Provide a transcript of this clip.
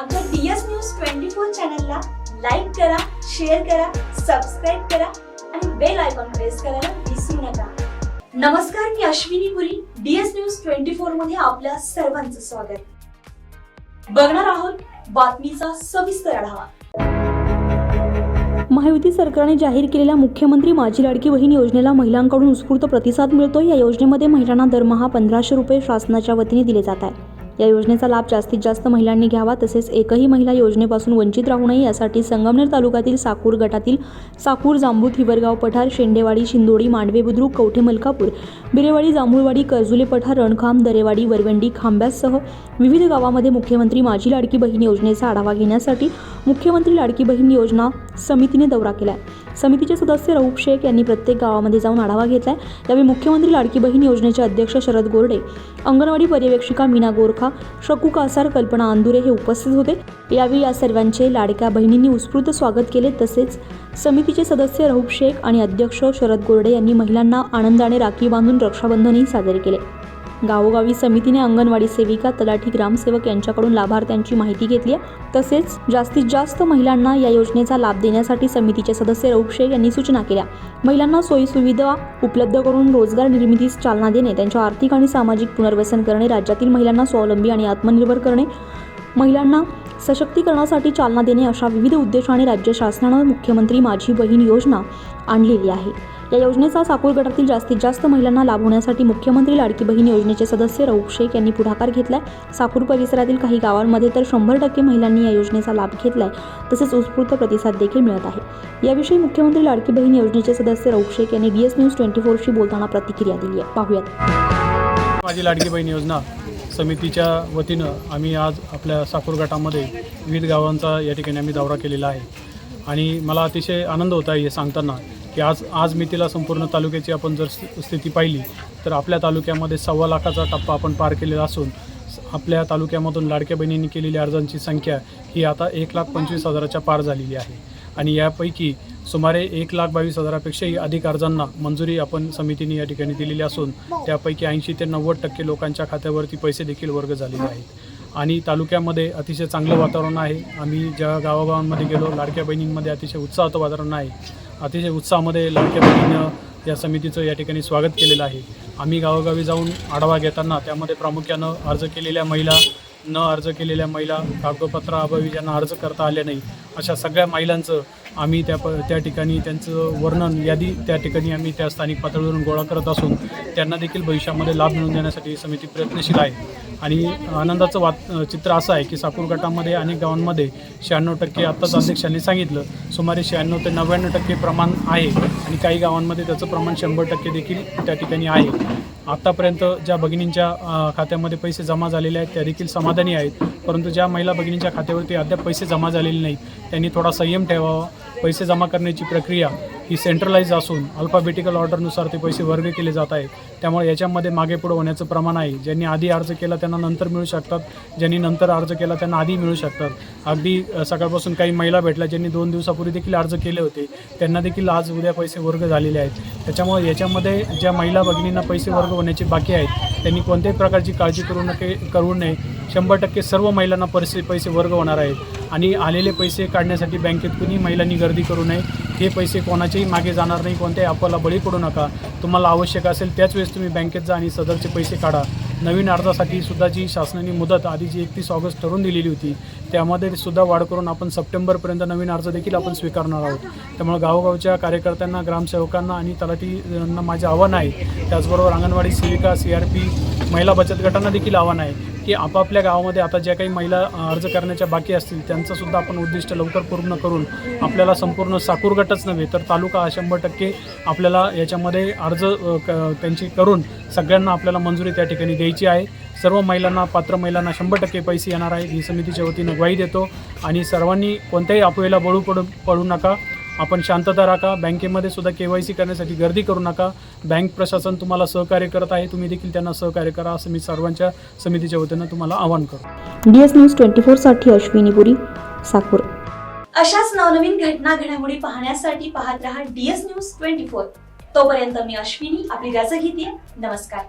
आमच्या DS news twenty four चॅनलला like करा शेअर करा सबस्क्राईब करा आणि बेल आयकॉन प्रेस करायला विसरू नका. नमस्कार मी Ashwini Puri DS news twenty फोरमध्ये आपल्या सर्वांचं स्वागत. बघणार आहोत बातमीचा सविस्तर आढावा. महायुती सरकारने जाहीर केलेल्या मुख्यमंत्री माझी लाडकी बहीण योजनेला महिलांकडून उत्स्फूर्त प्रतिसाद मिळतो या योजनेमध्ये महिलांना दरमहा पंधराशे रुपये शासनाच्या वतीने दिले जात आहे. या योजनेचा लाभ जास्तीत जास्त महिलांनी घ्यावा तसेच एकही महिला योजनेपासून वंचित राहू नये यासाठी संगमनेर तालुक्यातील साकूर गटातील साकूर जांबूत हिवरगाव पठार शेंडेवाडी शिंदोडी मांडवे बुद्रुक कवठे मलकापूर बिरेवाडी जांभूळवाडी कर्जुले पठार रणखाम दरेवाडी वरवंडी खांब्यासह विविध गावामध्ये मुख्यमंत्री माझी लाडकी बहीण योजनेचा आढावा घेण्यासाठी मुख्यमंत्री लाडकी बहीण योजना समितीने दौरा केलाय. समितीचे सदस्य रऊफ शेख यांनी प्रत्येक गावामध्ये जाऊन आढावा घेतला आहे यावेळी मुख्यमंत्री लाडकी बहीण योजनेचे अध्यक्ष शरद गोरडे अंगणवाडी पर्यवेक्षिका मीना गोरखा शकू कासार कल्पना अंदुरे हे उपस्थित होते. यावेळी या सर्वांचे लाडक्या बहिणींनी उत्स्फूर्त स्वागत केले. तसेच समितीचे सदस्य रऊफ शेख आणि अध्यक्ष शरद गोरडे यांनी महिलांना आनंदाने राखी बांधून रक्षाबंधनही साजरे केले. गावोगावी समितीने अंगणवाडी सेविका तलाठी ग्रामसेवक यांच्याकडून लाभार्थ्यांची माहिती घेतली आहे. तसेच जास्तीत जास्त महिलांना या योजनेचा लाभ देण्यासाठी समितीचे सदस्य रऊफ शेख यांनी सूचना केल्या. महिलांना सोयीसुविधा उपलब्ध करून रोजगार निर्मितीस चालना देणे त्यांच्या आर्थिक आणि सामाजिक पुनर्वसन करणे राज्यातील महिलांना स्वावलंबी आणि आत्मनिर्भर करणे महिलांना सशक्तीकरणासाठी चालना देणे अशा विविध उद्देशाने राज्य शासनानं मुख्यमंत्री माझी बहीण योजना आणलेली आहे. या योजनेचा साकूर गटातील जास्तीत जास्त महिलांना लाभ होण्यासाठी मुख्यमंत्री लाडकी बहीण योजनेचे सदस्य रऊफ शेख यांनी पुढाकार घेतलाय. साकूर परिसरातील काही गावांमध्ये तर शंभर टक्के महिलांनी या योजनेचा लाभ घेतलाय तसेच उत्स्फूर्त प्रतिसाद देखील मिळत आहे. याविषयी मुख्यमंत्री लाडकी बहीण योजनेचे सदस्य रऊफ शेख यांनी एस न्यूज ट्वेंटी फोरशी बोलताना प्रतिक्रिया दिली आहे. पाहूयात. माझी लाडकी बहीण योजना समितीच्या वतीनं आम्ही आज आपल्या साखर गटामध्ये विविध गावांचा या ठिकाणी आम्ही दौरा केलेला आहे. आणि मला अतिशय आनंद होता आहे हे सांगताना की आज आज मी तिला संपूर्ण तालुक्याची आपण जर स्थिती पाहिली तर आपल्या तालुक्यामध्ये सव्वा लाखाचा टप्पा आपण पार केलेला असून आपल्या तालुक्यामधून लाडक्या बहिणींनी केलेली अर्जांची संख्या ही आता एक लाख पंचवीस हजाराच्या पार झालेली आहे. आणि यापैकी सुमारे एक लाख बावीस हजारापेक्षाही अधिक अर्जांना मंजुरी आपण समितीने या ठिकाणी दिलेली असून त्यापैकी ऐंशी ते नव्वद टक्के लोकांच्या खात्यावरती पैसे देखील वर्ग झालेले आहेत. आणि तालुक्यामध्ये अतिशय चांगलं वातावरण आहे. आम्ही ज्या गावागावांमध्ये गेलो लाडक्या बहिणींमध्ये अतिशय उत्साहाचं वातावरण आहे. अतिशय उत्साहामध्ये लाडक्या बहिणीनं या समितीचं या ठिकाणी स्वागत केलेलं आहे. आम्ही गावोगावी जाऊन आढावा घेताना त्यामध्ये प्रामुख्यानं अर्ज केलेल्या महिला न अर्ज केलेल्या महिला कागदपत्राअभावी ज्यांना अर्ज करता आले नाही अशा सगळ्या महिलांचं आम्ही त्या प त्या ठिकाणी त्यांचं वर्णन यादी त्या ठिकाणी आम्ही त्या स्थानिक पातळीवरून गोळा करत असून त्यांना देखील भविष्यामध्ये लाभ मिळवून देण्यासाठी समिती प्रयत्नशील आहे. आणि आनंदाचं वात चित्र असं आहे की साकूर गटामध्ये अनेक गावांमध्ये शहाण्णव टक्के आत्ताच अध्यक्षांनी सांगितलं. सुमारे शहाण्णव ते नव्याण्णव टक्के प्रमाण आहे आणि काही गावांमध्ये त्याचं प्रमाण शंभर टक्के देखील त्या ठिकाणी आहे. आत्तापर्यंत ज्या भगिनींच्या खात्यामध्ये पैसे जमा झालेले आहेत त्या देखील समाधानी आहेत. परंतु ज्या महिला भगिनींच्या खात्यावरती अद्याप पैसे जमा झालेले नाहीत त्यांनी थोडा संयम ठेवावा. पैसे जमा करण्याची प्रक्रिया ही सेंट्रलाइज असून अल्फाबेटिकल ऑर्डरनुसार ते पैसे वर्ग केले जात आहेत. त्यामुळे याच्यामध्ये मागे पुढं होण्याचं प्रमाण आहे. ज्यांनी आधी अर्ज केला त्यांना नंतर मिळू शकतात. ज्यांनी नंतर अर्ज केला त्यांना आधी मिळू शकतात. अगदी सकाळपासून काही महिला भेटल्या ज्यांनी दोन दिवसापूर्वी देखील अर्ज केले होते. त्यांना देखील आज उद्या पैसे वर्ग झालेले आहेत. त्याच्यामुळे याच्यामध्ये ज्या महिला भगिनींना पैसे वर्ग होण्याचे बाकी आहेत त्यांनी कोणत्याही प्रकारची काळजी करू नके करू नये. शंभर टक्के सर्व महिलांना पैसे पैसे वर्ग होणार आहेत. आणि आलेले पैसे काढण्यासाठी बँकेत कुणी महिलांनी गर्दी करू नये. हे पैसे पैसेही मागे जाणार नाही कोणत्याही अफवाला बळी पडू नका. तुम्हाला आवश्यक असेल त्याच वेळेस तुम्ही बँकेत जा आणि सदरचे पैसे काढा. नवीन अर्जासाठी सुद्धा जी शासनाने मुदत आधी जी एकतीस ऑगस्ट ठरवून दिलेली होती त्यामध्ये सुद्धा वाढ करून आपण सप्टेंबरपर्यंत नवीन अर्ज देखील आपण स्वीकारणार आहोत. त्यामुळे गावोगावच्या कार्यकर्त्यांना ग्रामसेवकांना आणि तलाठींना माझे आव्हान आहे. त्याचबरोबर अंगणवाडी सेविका सी आर पी महिला बचत गटांना देखील आव्हान आहे की आपापल्या गावामध्ये आता ज्या काही महिला अर्ज करण्याच्या बाकी असतील त्यांचंसुद्धा आपण उद्दिष्ट लवकर पूर्ण करून आपल्याला संपूर्ण साकूर गटच नव्हे तर तालुका हा शंभर टक्के आपल्याला याच्यामध्ये अर्ज क- त्यांची करून सगळ्यांना आपल्याला मंजुरी त्या ठिकाणी द्यायची आहे. सर्व महिलांना पात्र महिलांना शंभर टक्के पैसे येणार आहेत ही समितीच्या वतीनं ग्वाही देतो. आणि सर्वांनी कोणत्याही अफवेला बळू पडू पडू नका. आपण शांतता राखा. बँकेमध्ये सुद्धा के वाय सी करण्यासाठी गर्दी करू नका. बँक प्रशासन तुम्हाला सहकार्य करत आहे. तुम्ही देखील त्यांना सहकार्य करा असं मी सर्वांच्या समितीच्या वतीनं तुम्हाला आवाहन करतो. डीएस न्यूज ट्वेंटी फोरसाठी अश्विनी पुरी साकूर अशाच नवनवीन घटना घडामोडी पाहण्यासाठी पाहत रहा डीएस न्यूज ट्वेंटी फोर. तोपर्यंत मी अश्विनी आपली रजा घेते. नमस्कार.